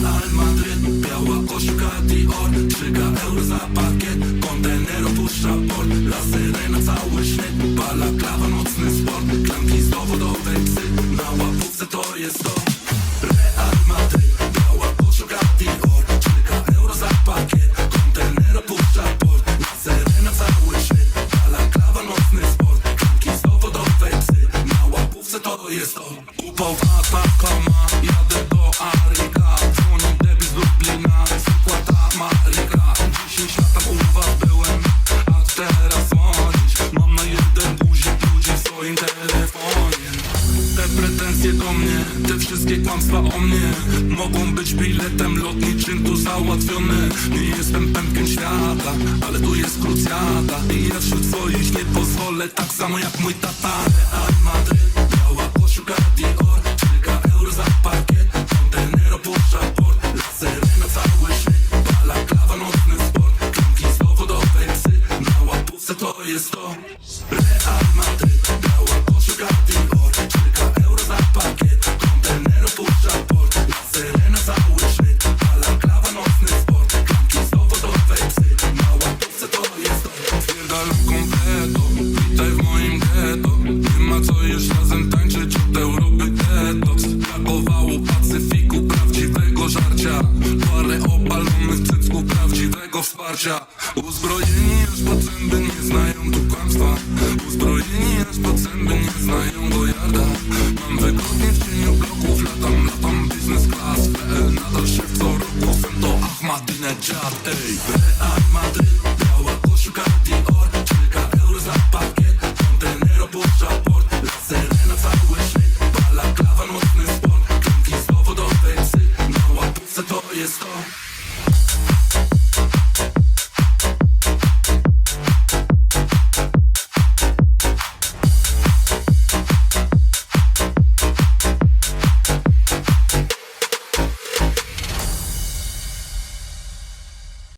Real Madryt, biała koszulka Dior 3 euro za pakiet, kontener opuszcza port La Serena cały sznyt, balaklawa mocny sport Klamki z dowodowej psy, na łapówce to jest to. Real Madryt, biała koszulka Dior 3 euro za pakiet, kontener opuszcza port La Serena cały sznyt, balaklawa mocny sport Klamki z dowodowej psy, na łapówce to jest to. Upowata kama, jadę do Aryka 10 lat tam u was byłem, a teraz dzwonisz Mam na jeden guzik ludzi w swoim telefonie. Te pretensje do mnie, te wszystkie kłamstwa o mnie. Mogą być biletem lotniczym tu załatwione. Nie jestem pępkiem świata, ale tu jest krucjata. I ja wśród swoich nie pozwolę, tak samo jak mój tata jest to. Real Madryt, biała koszulka Dior 3 euro za pakiet, kontener opuszcza port La Serena cały sznyt, balaklawa nocny sport. Klamki z dowodowej psy, na łapówce to jest to. Twierdalam kompleto, witaj w moim ghetto. Nie ma co już razem tańczyć od Europy detoks Brakowało Pacyfiku, prawdziwego żarcia. Parę cycków, prawdziwego wsparcia. Uzbrojeni aż po zęby nie znają tu kłamstwa. Uzbrojeni aż po zęby nie znają go jarda. Mam wygodnie w cieniu bloków, latam, latam business class PL nadal szef co roku, sen to Ahmadinejad, ej Real